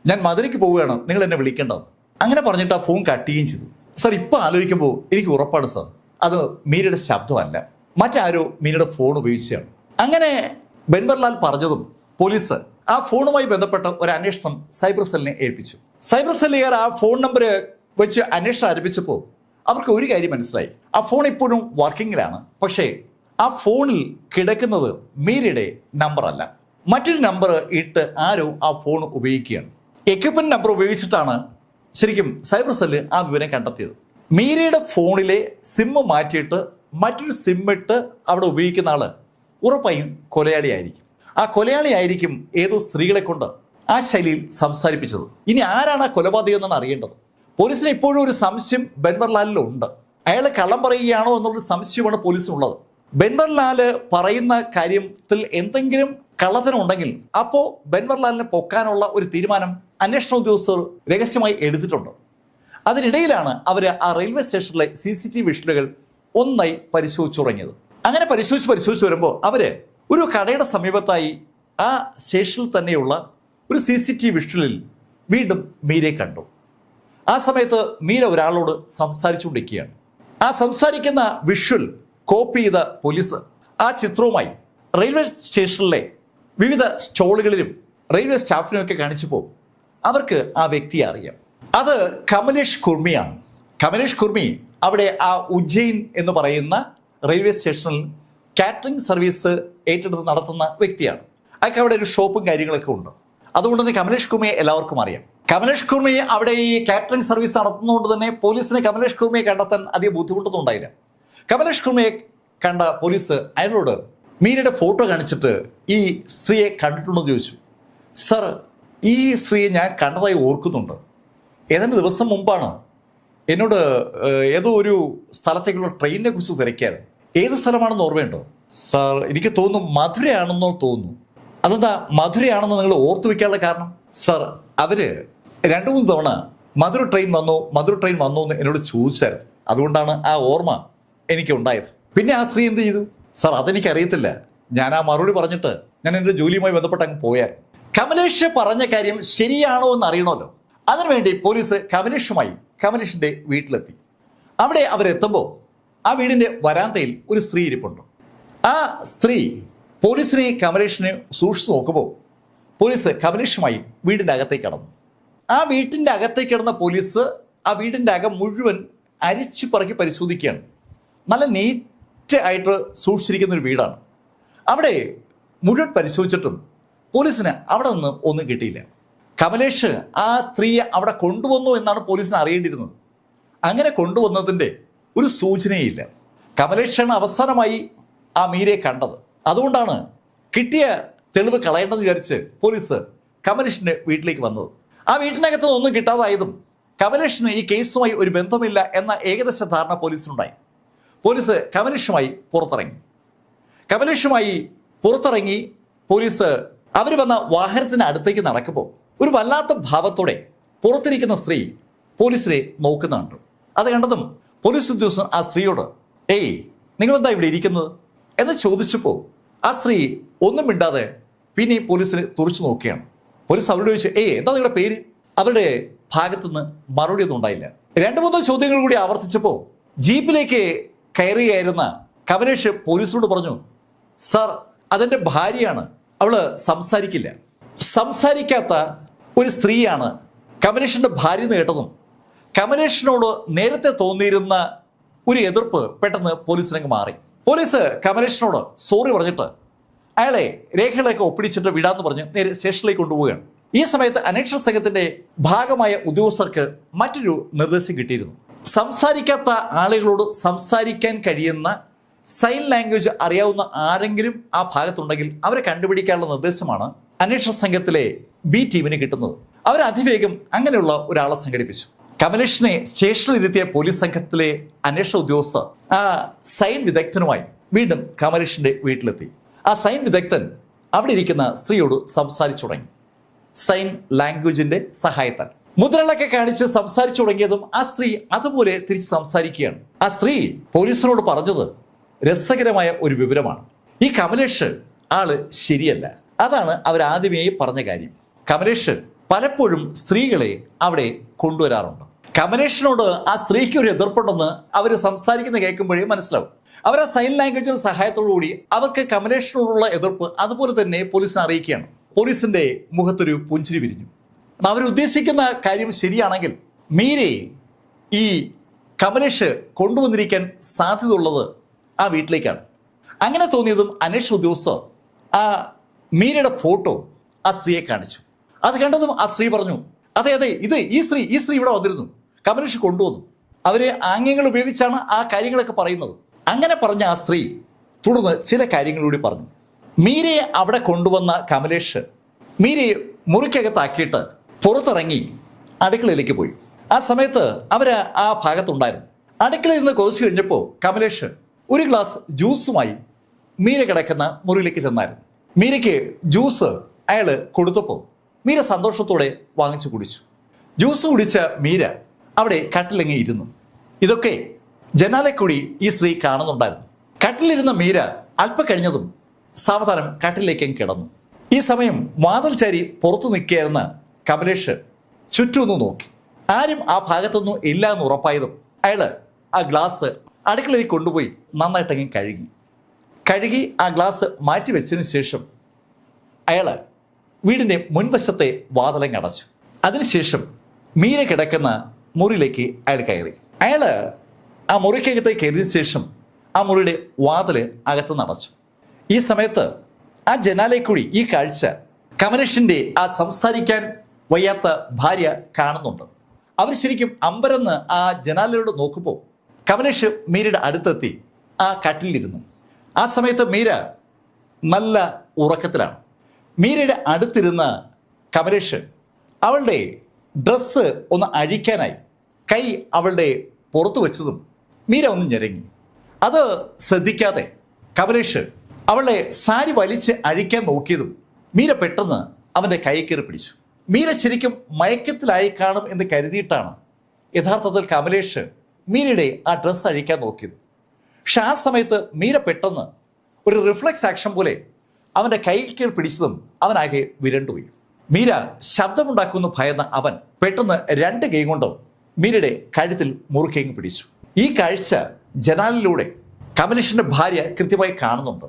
ഞാൻ മധുരയ്ക്ക് പോവുകയാണ്. നിങ്ങൾ എന്നെ വിളിക്കേണ്ടത്. അങ്ങനെ പറഞ്ഞിട്ട് ആ ഫോൺ കട്ട് ചെയ്യുകയും ചെയ്തു. സർ ഇപ്പോൾ ആലോചിക്കുമ്പോൾ എനിക്ക് ഉറപ്പാണ് സർ. അത് മീരയുടെ ശബ്ദമല്ല. മറ്റാരോ മീരയുടെ ഫോൺ ഉപയോഗിച്ചാണ് അങ്ങനെ ബെൻവർലാൽ പറഞ്ഞതും പോലീസ് ആ ഫോണുമായി ബന്ധപ്പെട്ട ഒരു അന്വേഷണം സൈബർ സെല്ലിനെ ഏൽപ്പിച്ചു. സൈബർ സെല്ലുകാർ ആ ഫോൺ നമ്പർ വെച്ച് അന്വേഷണം ആരംഭിച്ചപ്പോൾ അവർക്ക് ഒരു കാര്യം മനസ്സിലായി. ആ ഫോൺ ഇപ്പോഴും വർക്കിംഗിലാണ് പക്ഷേ ആ ഫോണിൽ കിടക്കുന്നത് മീരയുടെ നമ്പറല്ല മറ്റൊരു നമ്പർ ഇട്ട് ആരോ ആ ഫോൺ ഉപയോഗിക്കുകയാണ്. എക്യുപ്മെന്റ് നമ്പർ ഉപയോഗിച്ചിട്ടാണ് ശരിക്കും സൈബർ സെല്ല് ആ വിവരം കണ്ടെത്തിയത്. മീരയുടെ ഫോണിലെ സിം മാറ്റിയിട്ട് മറ്റൊരു സിം ഇട്ട് അവിടെ ഉപയോഗിക്കുന്ന ആൾ ഉറപ്പായും കൊലയാളിയായിരിക്കും. ആ കൊലയാളിയായിരിക്കും ഏതോ സ്ത്രീകളെ കൊണ്ട് ആ ശൈലിയിൽ സംസാരിപ്പിച്ചത്. ഇനി ആരാണ് ആ കൊലപാതകം എന്നാണ് അറിയേണ്ടത്. പോലീസിന് ഇപ്പോഴും ഒരു സംശയം ബെൻവർലാലിലുണ്ട് അയാൾ കള്ളം പറയുകയാണോ എന്നുള്ളൊരു സംശയമാണ് പോലീസിനുള്ളത്. ബെൻവർലാൽ പറയുന്ന കാര്യത്തിൽ എന്തെങ്കിലും കള്ളത്തനം ഉണ്ടെങ്കിൽ അപ്പോൾ ബെൻവർലാലിനെ പൊക്കാനുള്ള ഒരു തീരുമാനം അന്വേഷണ ഉദ്യോഗസ്ഥർ രഹസ്യമായി എടുത്തിട്ടുണ്ട്. അതിനിടയിലാണ് അവർ ആ റെയിൽവേ സ്റ്റേഷനിലെ സി സി ടി വിഷലുകൾ ഒന്നായി പരിശോധിച്ചു തുടങ്ങിയത് അങ്ങനെ പരിശോധിച്ച് പരിശോധിച്ച് വരുമ്പോൾ അവർ ഒരു കടയുടെ സമീപത്തായി ആ സ്റ്റേഷനിൽ തന്നെയുള്ള ഒരു സി സി ടി വിഷലിൽ വീണ്ടും മീരെ കണ്ടു. ആ സമയത്ത് മീര ഒരാളോട് സംസാരിച്ചുകൊണ്ടിരിക്കുകയാണ്. ആ സംസാരിക്കുന്ന വിഷ്വൽ കോപ്പി ചെയ്ത പോലീസ് ആ ചിത്രവുമായി റെയിൽവേ സ്റ്റേഷനിലെ വിവിധ സ്റ്റോളുകളിലും റെയിൽവേ സ്റ്റാഫിനും ഒക്കെ കാണിച്ചപ്പോൾ അവർക്ക് ആ വ്യക്തിയെ അറിയാം. അത് കമലേഷ് കുർമിയാണ്. കമലേഷ് കുർമി അവിടെ ആ ഉജ്ജയിൻ എന്ന് പറയുന്ന റെയിൽവേ സ്റ്റേഷനിൽ കാറ്ററിംഗ് സർവീസ് ഏറ്റെടുത്ത് നടത്തുന്ന വ്യക്തിയാണ്. അയാൾക്ക് അവിടെ ഒരു ഷോപ്പും കാര്യങ്ങളൊക്കെ ഉണ്ട്. അതുകൊണ്ട് തന്നെ കമലേഷ് കുർമിയെ എല്ലാവർക്കും അറിയാം. കമലേഷ് കുർമിയെ അവിടെ ഈ കാറ്ററിംഗ് സർവീസ് നടത്തുന്നതുകൊണ്ട് തന്നെ പോലീസിന് കമലേഷ് കുർമിയെ കണ്ടെത്താൻ അധികം ബുദ്ധിമുട്ടൊന്നും ഉണ്ടായില്ല. കമലേഷ് കുർമിയെ കണ്ട പോലീസ് അയാളോട് മീരയുടെ ഫോട്ടോ കാണിച്ചിട്ട് ഈ സ്ത്രീയെ കണ്ടിട്ടുണ്ടോ? എന്ന് ചോദിച്ചു. സർ ഈ സ്ത്രീയെ ഞാൻ കണ്ടതായി ഓർക്കുന്നുണ്ട്. ഏതാണ്ട് ദിവസം മുമ്പാണ്. എന്നോട് ഏതോ ഒരു സ്ഥലത്തേക്കുള്ള ട്രെയിനിനെ കുറിച്ച് തിരക്കിയായിരുന്നു. ഏത് സ്ഥലമാണെന്ന് ഓർമ്മയുണ്ടോ? സാർ എനിക്ക് തോന്നുന്നു മധുരയാണെന്നോ തോന്നുന്നു. അതെന്താ മധുരയാണെന്ന് നിങ്ങൾ ഓർത്തു വെക്കാനുള്ള കാരണം? സാർ അവർ രണ്ടു മൂന്ന് തവണ മധുര ട്രെയിൻ വന്നോ മധുര ട്രെയിൻ വന്നോ എന്ന് എന്നോട് ചോദിച്ചായിരുന്നു. അതുകൊണ്ടാണ് ആ ഓർമ്മ എനിക്ക് ഉണ്ടായത് പിന്നെ ആ സ്ത്രീ എന്ത് ചെയ്തു? സാർ അതെനിക്ക് അറിയത്തില്ല ഞാൻ ആ മറുപടി പറഞ്ഞിട്ട് ഞാൻ എന്റെ ജോലിയുമായി ബന്ധപ്പെട്ട് അങ്ങ് പോയായിരുന്നു. കമലേഷ് പറഞ്ഞ കാര്യം ശരിയാണോ എന്ന് അറിയണമല്ലോ. അതിനുവേണ്ടി പോലീസ് കമലേഷുമായി കമലേഷിന്റെ വീട്ടിലെത്തി. അവിടെ അവരെത്തുമ്പോൾ ആ വീടിന്റെ വരാന്തയിൽ ഒരു സ്ത്രീ ഇരിപ്പുണ്ട്. ആ സ്ത്രീ പോലീസിനെ കമലേഷിനെ സൂക്ഷിച്ചു നോക്കുമ്പോൾ പോലീസ് കമലേഷുമായി വീടിന്റെ അകത്തേക്ക് കടന്നു. ആ വീട്ടിന്റെ അകത്തേക്ക് കിടന്ന പോലീസ് ആ വീടിന്റെ അകം മുഴുവൻ അരിച്ചു പറക്കി പരിശോധിക്കുകയാണ്. നല്ല നീറ്റ് ആയിട്ട് സൂക്ഷിച്ചിരിക്കുന്ന ഒരു വീടാണ്. അവിടെ മുഴുവൻ പരിശോധിച്ചിട്ടും പോലീസിന് അവിടെ നിന്ന് ഒന്നും കിട്ടിയില്ല. കമലേഷ് ആ സ്ത്രീയെ അവിടെ കൊണ്ടുവന്നു എന്നാണ് പോലീസിന് അറിയേണ്ടിയിരുന്നത്. അങ്ങനെ കൊണ്ടുവന്നതിന്റെ ഒരു സൂചനയില്ല. കമലേഷൻ അവസാനമായി ആ മീരയെ കണ്ടത്. അതുകൊണ്ടാണ് കിട്ടിയ തെളിവ് കളയേണ്ടെന്ന് വിചാരിച്ച് പോലീസ് കമലേഷിന്റെ വീട്ടിലേക്ക് വന്നത്. ആ വീട്ടിനകത്ത് ഒന്നും കിട്ടാതായതും കമലേഷിന് ഈ കേസുമായി ഒരു ബന്ധമില്ല എന്ന ഏകദേശ ധാരണ പോലീസിനുണ്ടായി. പോലീസ് കമലേഷുമായി പുറത്തിറങ്ങി. കമലേഷുമായി പുറത്തിറങ്ങി പോലീസ് അവർ വന്ന വാഹനത്തിന് അടുത്തേക്ക് നടക്കുമ്പോൾ ഒരു വല്ലാത്ത ഭാവത്തോടെ പുറത്തിരിക്കുന്ന സ്ത്രീ പോലീസിനെ നോക്കുന്നുണ്ട്. അത് കണ്ടതും പോലീസ് ഉദ്യോഗസ്ഥൻ ആ സ്ത്രീയോട് ഏയ് നിങ്ങളെന്താ ഇവിടെ ഇരിക്കുന്നത്? എന്ന് ചോദിച്ചപ്പോൾ ആ സ്ത്രീ ഒന്നും മിണ്ടാതെ പിന്നെ പോലീസിനെ തുറച്ചു നോക്കുകയാണ്. പോലീസ് അവരോട് ചോദിച്ചു ഏയ് എന്താ നിങ്ങളുടെ പേര്? അവരുടെ ഭാഗത്തുനിന്ന് മറുപടി ഒന്നും ഉണ്ടായില്ല. രണ്ടു മൂന്നോ ചോദ്യങ്ങൾ കൂടി ആവർത്തിച്ചപ്പോൾ ജീപ്പിലേക്ക് കയറിയായിരുന്ന കമലേഷ് പോലീസിനോട് പറഞ്ഞു സാർ അതെന്റെ ഭാര്യയാണ്. അവൾ സംസാരിക്കില്ല. സംസാരിക്കാത്ത ഒരു സ്ത്രീയാണ് കമലേഷിന്റെ ഭാര്യ എന്ന് കേട്ടതും കമലേഷിനോട് നേരത്തെ തോന്നിയിരുന്ന ഒരു എതിർപ്പ് പെട്ടെന്ന് പോലീസിനങ്ങ് മാറി. പോലീസ് കമലേഷിനോട് സോറി പറഞ്ഞിട്ട് അയാളെ രേഖകളൊക്കെ ഒപ്പിടിച്ചിട്ട് വിടാന്ന് പറഞ്ഞ് നേരെ സ്റ്റേഷനിലേക്ക് കൊണ്ടുപോവുകയാണ്. ഈ സമയത്ത് അന്വേഷണ സംഘത്തിന്റെ ഭാഗമായ ഉദ്യോഗസ്ഥർക്ക് മറ്റൊരു നിർദ്ദേശം കിട്ടിയിരുന്നു. സംസാരിക്കാത്ത ആളുകളോട് സംസാരിക്കാൻ കഴിയുന്ന സൈൻ ലാംഗ്വേജ് അറിയാവുന്ന ആരെങ്കിലും ആ ഭാഗത്തുണ്ടെങ്കിൽ അവരെ കണ്ടുപിടിക്കാനുള്ള നിർദ്ദേശമാണ് അന്വേഷണ സംഘത്തിലെ ബി ടീമിന് കിട്ടുന്നത്. അവർ അതിവേഗം അങ്ങനെയുള്ള ഒരാളെ സംഘടിപ്പിച്ചു. കമലേഷിനെ സ്റ്റേഷനിൽ ഇരുത്തിയ പോലീസ് സംഘത്തിലെ അന്വേഷണ ഉദ്യോഗസ്ഥർ ആ സൈൻ വിദഗ്ധനുമായി വീണ്ടും കമലേഷിന്റെ വീട്ടിലെത്തി. ആ സൈൻ വിദഗ്ധൻ അവിടെ ഇരിക്കുന്ന സ്ത്രീയോട് സംസാരിച്ചു തുടങ്ങി. സൈൻ ലാംഗ്വേജിന്റെ സഹായത്താൽ. മുദ്രകളൊക്കെ കാണിച്ച് സംസാരിച്ചു തുടങ്ങിയതും ആ സ്ത്രീ അതുപോലെ തിരിച്ച് സംസാരിക്കുകയാണ്. ആ സ്ത്രീ പോലീസിനോട് പറഞ്ഞത് രസകരമായ ഒരു വിവരമാണ്. ഈ കമലേഷ് ആൾ ശരിയല്ല. അതാണ് അവർ ആദ്യമേ പറഞ്ഞ കാര്യം. കമലേഷ് പലപ്പോഴും സ്ത്രീകളെ അവിടെ കൊണ്ടുവരാറുണ്ട്. കമലേഷിനോട് ആ സ്ത്രീക്ക് ഒരു എതിർപ്പുണ്ടെന്ന് അവർ സംസാരിക്കുന്ന കേൾക്കുമ്പോഴേ മനസ്സിലാവും. അവർ ആ സൈൻ ലാംഗ്വേജിന്റെ സഹായത്തോടുകൂടി അവർക്ക് കമലേഷിനോടുള്ള എതിർപ്പ് അതുപോലെ തന്നെ പോലീസിനെ അറിയിക്കുകയാണ്. പോലീസിന്റെ മുഖത്തൊരു പുഞ്ചിരി വിരിഞ്ഞു. അവർ ഉദ്ദേശിക്കുന്ന കാര്യം ശരിയാണെങ്കിൽ മീരെ ഈ കമലേഷ് കൊണ്ടുവന്നിരിക്കാൻ സാധ്യതയുള്ളത് ആ വീട്ടിലേക്കാണ്. അങ്ങനെ തോന്നിയതും അന്വേഷണ ഉദ്യോഗസ്ഥർ ആ മീരയുടെ ഫോട്ടോ ആ സ്ത്രീയെ കാണിച്ചു. അത് കണ്ടതും ആ സ്ത്രീ പറഞ്ഞു അതെ അതെ ഇത് ഈ സ്ത്രീ ഈ സ്ത്രീ ഇവിടെ വന്നിരുന്നു. കമലേഷ് കൊണ്ടുവന്നു. അവർ ആംഗ്യങ്ങൾ ഉപയോഗിച്ചാണ് ആ കാര്യങ്ങളൊക്കെ പറയുന്നത്. അങ്ങനെ പറഞ്ഞ ആ സ്ത്രീ തുടർന്ന് ചില കാര്യങ്ങളൂടി പറഞ്ഞു. മീരയെ അവിടെ കൊണ്ടുവന്ന കമലേഷ് മീരയെ മുറിക്കകത്താക്കിയിട്ട് പുറത്തിറങ്ങി അടുക്കളയിലേക്ക് പോയി. ആ സമയത്ത് അവർ ആ ഭാഗത്തുണ്ടായിരുന്നു. അടുക്കളയിൽ നിന്ന് കുറച്ച് കഴിഞ്ഞപ്പോൾ കമലേഷ് ഒരു ഗ്ലാസ് ജ്യൂസുമായി മീര കിടക്കുന്ന മുറിയിലേക്ക് ചെന്നായിരുന്നു. മീരയ്ക്ക് ജ്യൂസ് അയാൾ കൊടുത്തപ്പോൾ മീര സന്തോഷത്തോടെ വാങ്ങിച്ചു കുടിച്ചു. ജ്യൂസ് കുടിച്ച മീര അവിടെ കട്ടിലങ്ങി ഇരുന്നു. ഇതൊക്കെ ജനാലെ കൂടി ഈ സ്ത്രീ കാണുന്നുണ്ടായിരുന്നു. കട്ടിലിരുന്ന മീര അല്പ കഴിഞ്ഞതും സാവധാനം കട്ടിലേക്ക് കിടന്നു. ഈ സമയം വാതിൽ ചാരി പുറത്തു നിൽക്കുകയായിരുന്ന കമലേഷ് ചുറ്റുമൊന്ന് നോക്കി. ആരും ആ ഭാഗത്തൊന്നും ഇല്ല എന്ന് ഉറപ്പായതും അയാൾ ആ ഗ്ലാസ് അടുക്കളയിൽ കൊണ്ടുപോയി നന്നായിട്ടങ്ങി കഴുകി. കഴുകി ആ ഗ്ലാസ് മാറ്റി വെച്ചതിന് ശേഷം അയാൾ വീടിന്റെ മുൻവശത്തെ വാതിലങ്ങടച്ചു അതിനുശേഷം മീര കിടക്കുന്ന മുറിയിലേക്ക് അയാൾ കയറി. അയാൾ ആ മുറിക്കകത്തേക്ക് കയറിയ ശേഷം ആ മുറിയുടെ വാതിൽ അകത്ത് നടച്ചു ഈ സമയത്ത് ആ ജനാലയിൽ കൂടി ഈ കാഴ്ച കമലേഷിന്റെ ആ സംസാരിക്കാൻ വയ്യാത്ത ഭാര്യ കാണുന്നുണ്ട്. അവർ ശരിക്കും അമ്പരന്ന് ആ ജനാലയോട് നോക്കുമ്പോൾ കമലേഷ് മീരയുടെ അടുത്തെത്തി ആ കട്ടിലിരുന്നു. ആ സമയത്ത് മീര നല്ല ഉറക്കത്തിലാണ്. മീരയുടെ അടുത്തിരുന്ന കമലേഷ് അവളുടെ ഡ്രസ്സ് ഒന്ന് അഴിക്കാനായി കൈ അവളുടെ പുറത്തു വെച്ചതും മീര ഒന്ന് ഞെരങ്ങി. അത് ശ്രദ്ധിക്കാതെ കമലേഷ് അവളെ സാരി വലിച്ച് അഴിക്കാൻ നോക്കിയതും മീര പെട്ടെന്ന് അവന്റെ കൈ കയറി പിടിച്ചു. മീര ശരിക്കും മയക്കത്തിലായി കാണും എന്ന് കരുതിയിട്ടാണ് യഥാർത്ഥത്തിൽ കമലേഷ് മീരയുടെ ആ ഡ്രസ്സ് അഴിക്കാൻ നോക്കിയത്. പക്ഷെ ആ സമയത്ത് മീര പെട്ടെന്ന് ഒരു റിഫ്ലക്സ് ആക്ഷൻ പോലെ അവന്റെ കൈ കീർ പിടിച്ചതും അവനാകെ വിരണ്ടുപോയി. മീര ശബ്ദമുണ്ടാക്കുമെന്ന് ഭയന്ന അവൻ പെട്ടെന്ന് രണ്ട് കൈ കൊണ്ടും മീരയുടെ കഴുത്തിൽ മുറുക്കേങ്ങ് പിടിച്ചു. ഈ കാഴ്ച ജനാലിലൂടെ കമലേഷിന്റെ ഭാര്യ കൃത്യമായി കാണുന്നുണ്ട്.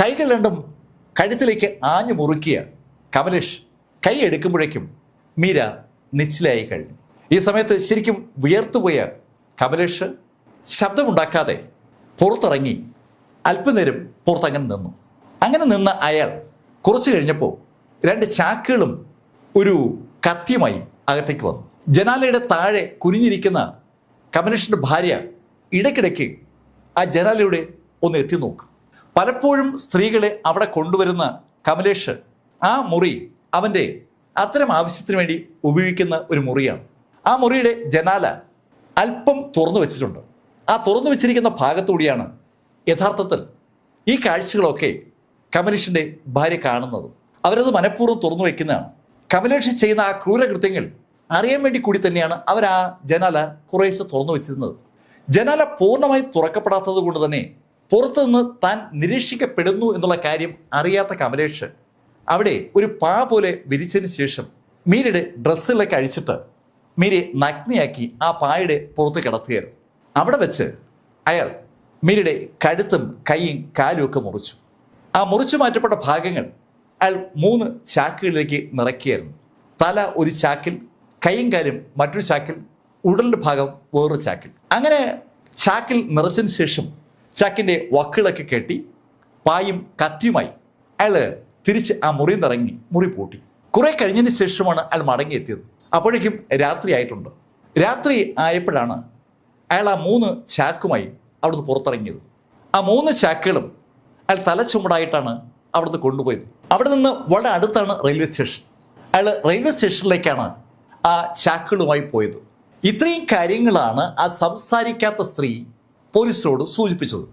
കൈകൾ രണ്ടും കഴുത്തിലേക്ക് ആഞ്ഞു മുറുക്കിയ കമലേഷ് കൈ എടുക്കുമ്പോഴേക്കും മീര നിശ്ചലയായി കഴിഞ്ഞു. ഈ സമയത്ത് ശരിക്കും വിയർത്തുപോയ കമലേഷ് ശബ്ദമുണ്ടാക്കാതെ പുറത്തിറങ്ങി അല്പനേരം പുറത്തങ്ങനെ നിന്നു. അങ്ങനെ നിന്ന അയാൾ കുറച്ചു കഴിഞ്ഞപ്പോൾ രണ്ട് ചാക്കുകളും ഒരു കത്തിയുമായി അകത്തേക്ക് വന്നു. ജനാലയുടെ താഴെ കുനിഞ്ഞിരിക്കുന്ന കമലേഷിന്റെ ഭാര്യ ഇടയ്ക്കിടയ്ക്ക് ആ ജനാലയുടെ ഒന്ന് എത്തി നോക്കും. പലപ്പോഴും സ്ത്രീകളെ അവിടെ കൊണ്ടുവരുന്ന കമലേഷ് ആ മുറി അവന്റെ അത്തരം ആവശ്യത്തിന് വേണ്ടി ഉപയോഗിക്കുന്ന ഒരു മുറിയാണ്. ആ മുറിയുടെ ജനാല അല്പം തുറന്നു വെച്ചിട്ടുണ്ട്. ആ തുറന്നു വെച്ചിരിക്കുന്ന ഭാഗത്തൂടിയാണ് യഥാർത്ഥത്തിൽ ഈ കാഴ്ചകളൊക്കെ കമലേഷിന്റെ ഭാര്യ കാണുന്നത്. അവരത് മനഃപൂർവം തുറന്നു വയ്ക്കുന്നതാണ്. കമലേഷ് ചെയ്യുന്ന ആ ക്രൂരകൃത്യങ്ങൾ അറിയാൻ വേണ്ടി കൂടി തന്നെയാണ് അവർ ആ ജനാല കുറേശ്ശെ തുറന്നു വെച്ചിരുന്നത്. ജനാല പൂർണമായി തുറക്കപ്പെടാത്തത് കൊണ്ട് തന്നെ പുറത്തുനിന്ന് താൻ നിരീക്ഷിക്കപ്പെടുന്നു എന്നുള്ള കാര്യം അറിയാത്ത കമലേഷ് അവിടെ ഒരു പാ പോലെ വിരിച്ചതിന് ശേഷം മീരയുടെ ഡ്രസ്സിലൊക്കെ അഴിച്ചിട്ട് മീരയെ നഗ്നയാക്കി ആ പായുടെ പുറത്ത് കിടത്തുകയായിരുന്നു. അവിടെ വെച്ച് അയാൾ മീരയുടെ കഴുത്തും കൈയും കാലും ഒക്കെ മുറിച്ചു. ആ മുറിച്ചു മാറ്റപ്പെട്ട ഭാഗങ്ങൾ അയാൾ മൂന്ന് ചാക്കുകളിലേക്ക് നിറയ്ക്കുകയായിരുന്നു. തല ഒരു ചാക്കിൽ കൈയും കാലും മറ്റൊരു ചാക്കിൽ ഉടലിന്റെ ഭാഗം വേറൊരു ചാക്കിൽ. അങ്ങനെ ചാക്കിൽ നിറച്ചതിന് ശേഷം ചാക്കിന്റെ വക്കുകളൊക്കെ കെട്ടി പായും കത്തിയുമായി അയാൾ തിരിച്ച് ആ മുറിയിൽ നിറങ്ങി മുറി പൂട്ടി. കുറേ കഴിഞ്ഞതിന് ശേഷമാണ് അയാൾ മടങ്ങിയെത്തിയത്. അപ്പോഴേക്കും രാത്രി ആയിട്ടുണ്ട്. രാത്രി ആയപ്പോഴാണ് അയാൾ ആ മൂന്ന് ചാക്കുമായി അവിടുന്ന് പുറത്തിറങ്ങിയത്. ആ മൂന്ന് ചാക്കുകളും അയാൾ തലച്ചുമടായിട്ടാണ് അവിടുന്ന് കൊണ്ടുപോയത്. അവിടെ നിന്ന് വളരെ അടുത്താണ് റെയിൽവേ സ്റ്റേഷൻ അയാൾ റെയിൽവേ സ്റ്റേഷനിലേക്കാണ് ആ ചാക്കുകളുമായി പോയത്. ഇത്രയും കാര്യങ്ങളാണ് ആ സംസാരിക്കാത്ത സ്ത്രീ പോലീസിനോട് സൂചിപ്പിച്ചത്.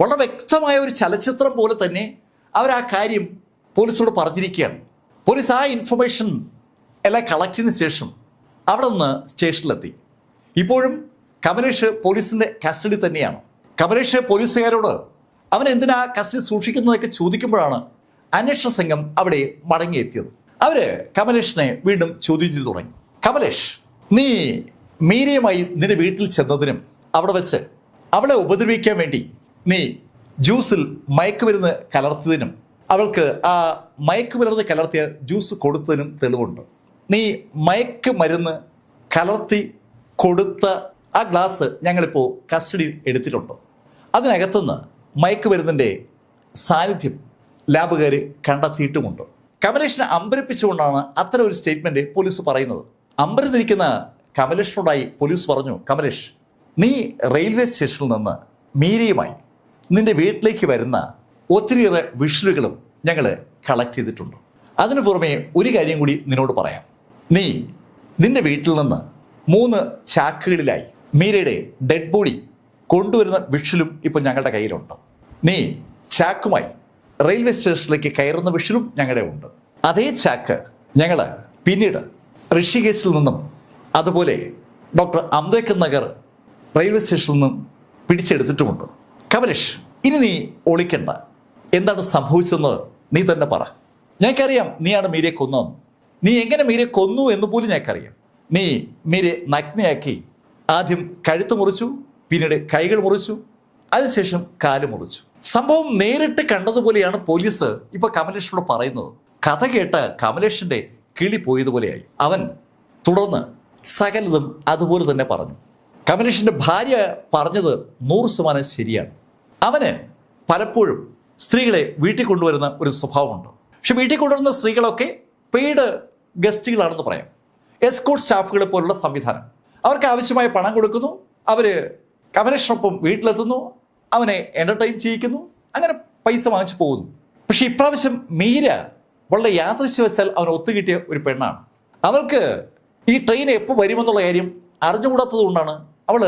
വളരെ വ്യക്തമായ ഒരു ചലച്ചിത്രം പോലെ തന്നെ അവർ ആ കാര്യം പോലീസിനോട് പറഞ്ഞിരിക്കുകയാണ്. പോലീസ് ആ ഇൻഫർമേഷൻ എല്ലാം കളക്റ്റിന് ശേഷം അവിടെ നിന്ന് സ്റ്റേഷനിലെത്തി. ഇപ്പോഴും കമലേഷ് പോലീസിന്റെ കസ്റ്റഡി തന്നെയാണ്. കമലേഷ് പോലീസുകാരോട് അവൻ എന്തിനാ കസ്റ്റഡി സൂക്ഷിക്കുന്നതൊക്കെ ചോദിക്കുമ്പോഴാണ് അന്വേഷണ സംഘം അവിടെ മടങ്ങിയെത്തിയത്. അവർ കമലേഷിനെ വീണ്ടും ചോദ്യം ചെയ്തു തുടങ്ങി. കമലേഷ് നീ മീരയുമായി നിന്റെ വീട്ടിൽ ചെന്നതിനും അവിടെ വെച്ച് അവളെ ഉപദ്രവിക്കാൻ വേണ്ടി നീ ജ്യൂസിൽ മയക്കുമരുന്ന് കലർത്തിയതിനും അവൾക്ക് ആ മയക്കുമരുന്ന് കലർത്തിയ ജ്യൂസ് കൊടുത്തതിനും തെളിവുണ്ട്. നീ മയക്കുമരുന്ന് കലർത്തി കൊടുത്ത ആ ഗ്ലാസ് ഞങ്ങളിപ്പോൾ കസ്റ്റഡിയിൽ എടുത്തിട്ടുണ്ട്. അതിനകത്തുനിന്ന് മയക്കുമരുന്നിന്റെ സാന്നിധ്യം ലാബുകാർ കണ്ടെത്തിയിട്ടുമുണ്ട്. കമലേഷിനെ അമ്പരപ്പിച്ചുകൊണ്ടാണ് അത്തരം ഒരു സ്റ്റേറ്റ്മെന്റ് പോലീസ് പറയുന്നത്. അമ്പരന്നിരിക്കുന്ന കമലേഷിനോടായി പോലീസ് പറഞ്ഞു കമലേഷ് നീ റെയിൽവേ സ്റ്റേഷനിൽ നിന്ന് മീരയുമായി നിന്റെ വീട്ടിലേക്ക് വരുന്ന ഒത്തിരിയേറെ വിഷലുകളും ഞങ്ങൾ കളക്ട് ചെയ്തിട്ടുണ്ട്. അതിനു പുറമെ ഒരു കാര്യം കൂടി നിന്നോട് പറയാം. നീ നിന്റെ വീട്ടിൽ നിന്ന് മൂന്ന് ചാക്കുകളിലായി മീരയുടെ ഡെഡ് ബോഡി കൊണ്ടുവരുന്ന വിഷലും ഇപ്പോൾ ഞങ്ങളുടെ കയ്യിലുണ്ട്. നീ ചാക്കുമായി റെയിൽവേ സ്റ്റേഷനിലേക്ക് കയറുന്ന വിഷനും ഞങ്ങളുടെ ഉണ്ട്. അതേ ചാക്ക് ഞങ്ങൾ പിന്നീട് ഋഷികേശിൽ നിന്നും അതുപോലെ ഡോക്ടർ അംബേദ്കർ നഗർ റെയിൽവേ സ്റ്റേഷനിൽ നിന്നും പിടിച്ചെടുത്തിട്ടുമുണ്ട്. കമലേഷ് ഇനി നീ ഒളിക്കണ്ട. എന്താണ് സംഭവിച്ചതെന്ന് നീ തന്നെ പറ. ഞങ്ങൾക്കറിയാം നീയാണ് മീരയെ കൊന്നതെന്ന്. നീ എങ്ങനെ മീരയെ കൊന്നു എന്ന് പോലും ഞങ്ങൾക്കറിയാം. നീ മീരെ നഗ്നയാക്കി ആദ്യം കഴുത്ത് മുറിച്ചു പിന്നീട് കൈകൾ മുറിച്ചു അതിനുശേഷം കാൽ മുറിച്ചു. സംഭവം നേരിട്ട് കണ്ടതുപോലെയാണ് പോലീസ് ഇപ്പൊ കമലേഷിനോട് പറയുന്നത്. കഥ കേട്ട് കമലേഷിന്റെ കിളി പോയതുപോലെയായി. അവൻ തുടർന്ന് സകലതും അതുപോലെ തന്നെ പറഞ്ഞു. കമലേഷിന്റെ ഭാര്യ പറഞ്ഞത് നൂറ് ശതമാനം ശരിയാണ്. അവന് പലപ്പോഴും സ്ത്രീകളെ വീട്ടിൽ കൊണ്ടുവരുന്ന ഒരു സ്വഭാവമുണ്ട്. പക്ഷെ വീട്ടിൽ കൊണ്ടുവരുന്ന സ്ത്രീകളൊക്കെ പെയ്ഡ് ഗസ്റ്റുകളാണെന്ന് പറയാം. എസ്കോട്ട് സ്റ്റാഫുകളെ പോലുള്ള സംവിധാനം. അവർക്ക് ആവശ്യമായ പണം കൊടുക്കുന്നു. അവർ കമലേഷിനൊപ്പം വീട്ടിലെത്തുന്നു അവനെ എന്റർടൈൻ ചെയ്യിക്കുന്നു അങ്ങനെ പൈസ വാങ്ങിച്ചു പോകുന്നു. പക്ഷേ ഇപ്രാവശ്യം മീര വളരെ യാദൃശ്യവശാൽ അവൻ ഒത്തുകിട്ടിയ ഒരു പെണ്ണാണ്. അവൾക്ക് ഈ ട്രെയിൻ എപ്പോൾ വരുമെന്നുള്ള കാര്യം അറിഞ്ഞുകൂടാത്തത് കൊണ്ടാണ് അവൾ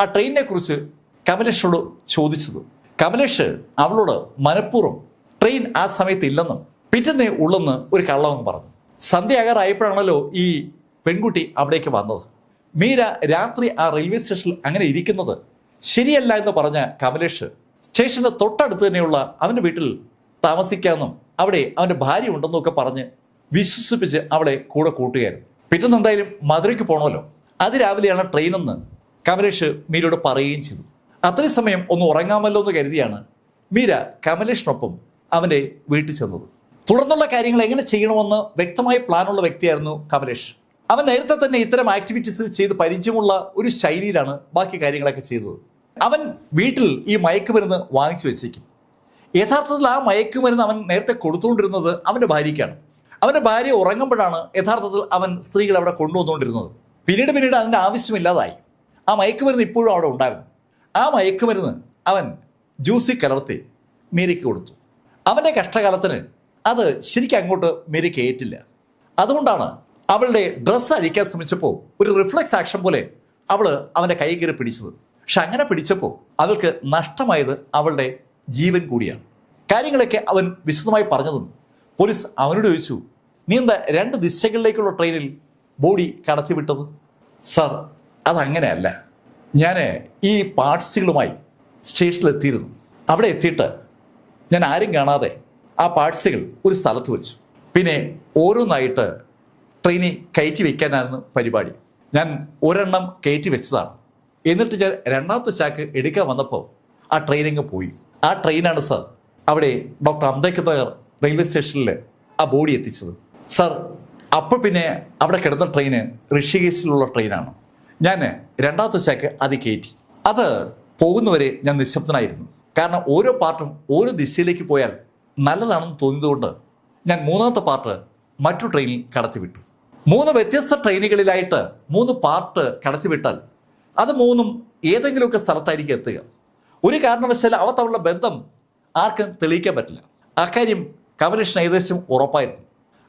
ആ ട്രെയിനിനെ കുറിച്ച് കമലേഷിനോട് ചോദിച്ചത്. കമലേഷ് അവളോട് മനഃപൂർവം ട്രെയിൻ ആ സമയത്ത് ഇല്ലെന്നും പിറ്റേന്നേ ഉള്ളെന്ന് ഒരു കള്ളവെന്ന് പറഞ്ഞു. സന്ധ്യയാകാറായപ്പോഴാണല്ലോ ഈ പെൺകുട്ടി അവിടേക്ക് വന്നത്. മീര രാത്രി ആ റെയിൽവേ സ്റ്റേഷനിൽ അങ്ങനെ ഇരിക്കുന്നത്. ശരിയല്ല എന്ന് പറഞ്ഞ കമലേഷ് സ്റ്റേഷന്റെ തൊട്ടടുത്ത് തന്നെയുള്ള അവന്റെ വീട്ടിൽ താമസിക്കാമെന്നും അവിടെ അവന്റെ ഭാര്യ ഉണ്ടെന്നും ഒക്കെ പറഞ്ഞ് വിശ്വസിപ്പിച്ച് അവളെ കൂടെ കൂട്ടുകയായിരുന്നു. പിറ്റേന്ന് എന്തായാലും മധുരയ്ക്ക് പോകണമല്ലോ അതിരാവിലെയാണ് ട്രെയിനെന്ന് കമലേഷ് മീരയോട് പറയുകയും ചെയ്തു. അത്രയും സമയം ഒന്ന് ഉറങ്ങാമല്ലോ എന്ന് കരുതിയാണ് മീര കമലേഷിനൊപ്പം അവന്റെ വീട്ടിൽ ചെന്നത്. തുടർന്നുള്ള കാര്യങ്ങൾ എങ്ങനെ ചെയ്യണമെന്ന് വ്യക്തമായ പ്ലാനുള്ള വ്യക്തിയായിരുന്നു കമലേഷ്. അവൻ നേരത്തെ തന്നെ ഇത്തരം ആക്ടിവിറ്റീസ് ചെയ്ത് പരിചയമുള്ള ഒരു ശൈലിയിലാണ് ബാക്കി കാര്യങ്ങളൊക്കെ ചെയ്തത്. അവൻ വീട്ടിൽ ഈ മയക്കുമരുന്ന് വാങ്ങിച്ചു വെച്ചേക്കും യഥാർത്ഥത്തിൽ ആ മയക്കുമരുന്ന് അവൻ നേരത്തെ കൊടുത്തുകൊണ്ടിരുന്നത് അവന്റെ ഭാര്യയ്ക്കാണ്. അവന്റെ ഭാര്യ ഉറങ്ങുമ്പോഴാണ് യഥാർത്ഥത്തിൽ അവൻ സ്ത്രീകൾ അവിടെ കൊണ്ടുവന്നുകൊണ്ടിരുന്നത്. പിന്നീട് പിന്നീട് അതിന്റെ ആവശ്യമില്ലാതായി. ആ മയക്കുമരുന്ന് ഇപ്പോഴും അവിടെ ഉണ്ടായിരുന്നു. ആ മയക്കുമരുന്ന് അവൻ ജ്യൂസി കലർത്തി മേരിക്ക് കൊടുത്തു. അവന്റെ കഷ്ടകാലത്തിന് അത് ശരിക്കും അങ്ങോട്ട് മേരിക്ക് ഏറ്റില്ല. അതുകൊണ്ടാണ് അവളുടെ ഡ്രസ്സ് അഴിക്കാൻ ശ്രമിച്ചപ്പോൾ ഒരു റിഫ്ലക്സ് ആക്ഷൻ പോലെ അവൾ അവന്റെ കൈ കയറി പിടിച്ചത്. പക്ഷെ അങ്ങനെ പിടിച്ചപ്പോൾ അവൾക്ക് നഷ്ടമായത് അവളുടെ ജീവൻ കൂടിയാണ്. കാര്യങ്ങളൊക്കെ അവൻ വിശദമായി പറഞ്ഞതും പോലീസ് അവനോട് ചോദിച്ചു നീ എന്താ രണ്ട് ദിശകളിലേക്കുള്ള ട്രെയിനിൽ ബോഡി കടത്തിവിട്ടത് സാർ അതങ്ങനെയല്ല. ഞാൻ ഈ പാർട്സുകളുമായി സ്റ്റേഷനിലെത്തിയിരുന്നു അവിടെ എത്തിയിട്ട് ഞാൻ ആരും കാണാതെ ആ പാർട്സുകൾ ഒരു സ്ഥലത്ത് വെച്ചു. പിന്നെ ഓരോന്നായിട്ട് ട്രെയിനിൽ കയറ്റി വയ്ക്കാനായിരുന്നു പരിപാടി. ഞാൻ ഒരെണ്ണം കയറ്റി വെച്ചതാണ്. എന്നിട്ട് ഞാൻ രണ്ടാമത്തെ ചാക്ക് എടുക്കാൻ വന്നപ്പോൾ ആ ട്രെയിൻ അങ്ങ് പോയി. ആ ട്രെയിനാണ് സാർ അവിടെ ഡോക്ടർ അംബേദ്കർ നഗർ റെയിൽവേ സ്റ്റേഷനിൽ ആ ബോഡി എത്തിച്ചത്. സാർ അപ്പോൾ പിന്നെ അവിടെ കിടന്ന ട്രെയിന് ഋഷികേശിലുള്ള ട്രെയിനാണ് ഞാൻ രണ്ടാമത്തെ ചാക്ക് അത് കയറ്റി. അത് പോകുന്നവരെ ഞാൻ നിശബ്ദനായിരുന്നു. കാരണം ഓരോ പാർട്ടും ഓരോ ദിശയിലേക്ക് പോയാൽ നല്ലതാണെന്ന് തോന്നിയതുകൊണ്ട് ഞാൻ മൂന്നാമത്തെ പാർട്ട് മറ്റു ട്രെയിനിൽ കടത്തിവിട്ടു. മൂന്ന് വ്യത്യസ്ത ട്രെയിനുകളിലായിട്ട് മൂന്ന് പാർട്ട് കടത്തിവിട്ടാൽ അത് മൂന്നും ഏതെങ്കിലുമൊക്കെ സ്ഥലത്തായിരിക്കും എത്തുക. ഒരു കാരണവശാൽ അവ തമ്മിലുള്ള ബന്ധം ആർക്കും തെളിയിക്കാൻ പറ്റില്ല. അക്കാര്യം കമലേഷൻ ഏകദേശം ഉറപ്പായിരുന്നു.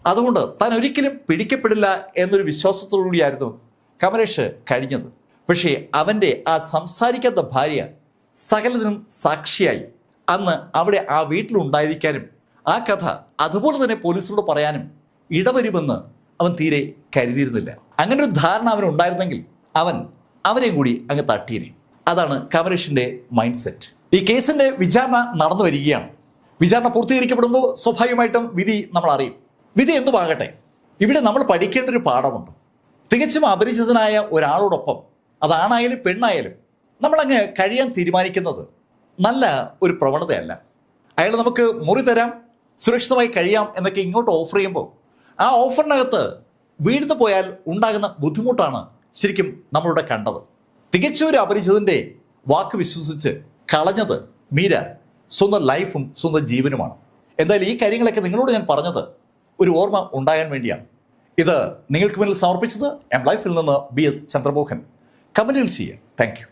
അതുകൊണ്ട് താൻ ഒരിക്കലും പിടിക്കപ്പെടില്ല എന്നൊരു വിശ്വാസത്തോടുകൂടിയായിരുന്നു കമലേഷ് കഴിഞ്ഞത്. പക്ഷേ അവന്റെ ആ സംസാരിക്കാത്ത ഭാര്യ സകലതിനും സാക്ഷിയായി. അന്ന് അവിടെ ആ വീട്ടിലുണ്ടായിരിക്കാനും ആ കഥ അതുപോലെ തന്നെ പോലീസിനോട് പറയാനും ഇടവരുമെന്ന് അവൻ തീരെ കരുതിയിരുന്നില്ല. അങ്ങനെ ഒരു ധാരണ അവനുണ്ടായിരുന്നെങ്കിൽ അവൻ അവരെയും കൂടി അങ്ങ് തട്ടിയനെ അതാണ് കമലേഷിന്റെ മൈൻഡ് സെറ്റ് ഈ കേസിന്റെ വിചാരണ നടന്നു വരികയാണ്. വിചാരണ പൂർത്തീകരിക്കപ്പെടുമ്പോൾ സ്വാഭാവികമായിട്ടും വിധി നമ്മൾ അറിയും. വിധി എന്തുമാകട്ടെ ഇവിടെ നമ്മൾ പഠിക്കേണ്ട ഒരു പാഠമുണ്ട്. തികച്ചും അപരിചിതനായ ഒരാളോടൊപ്പം അതാണായാലും പെണ്ണായാലും നമ്മളങ്ങ് കഴിയാൻ തീരുമാനിക്കുന്നത് നല്ല ഒരു പ്രവണതയല്ല. അയാൾ നമുക്ക് മുറി തരാം സുരക്ഷിതമായി കഴിയാം എന്നൊക്കെ ഇങ്ങോട്ട് ഓഫർ ചെയ്യുമ്പോൾ ആ ഓഫറിനകത്ത് വീഴ്ന്നു പോയാൽ ഉണ്ടാകുന്ന ബുദ്ധിമുട്ടാണ് ശരിക്കും നമ്മളിവിടെ കണ്ടത്. തികച്ചും ഒരു അപരിചിതന്റെ വാക്ക് വിശ്വസിച്ച് കളഞ്ഞത് മീര സ്വന്തം ലൈഫും സ്വന്തം ജീവനുമാണ്. എന്തായാലും ഈ കാര്യങ്ങളൊക്കെ നിങ്ങളോട് ഞാൻ പറഞ്ഞത് ഒരു ഓർമ്മ ഉണ്ടാകാൻ വേണ്ടിയാണ്. ഇത് നിങ്ങൾക്ക് മുന്നിൽ സമർപ്പിച്ചത് എം ലൈഫിൽ നിന്ന് ബി എസ് ചന്ദ്രമോഹൻ. കമന്റിൽ ചെയ്യുക. താങ്ക്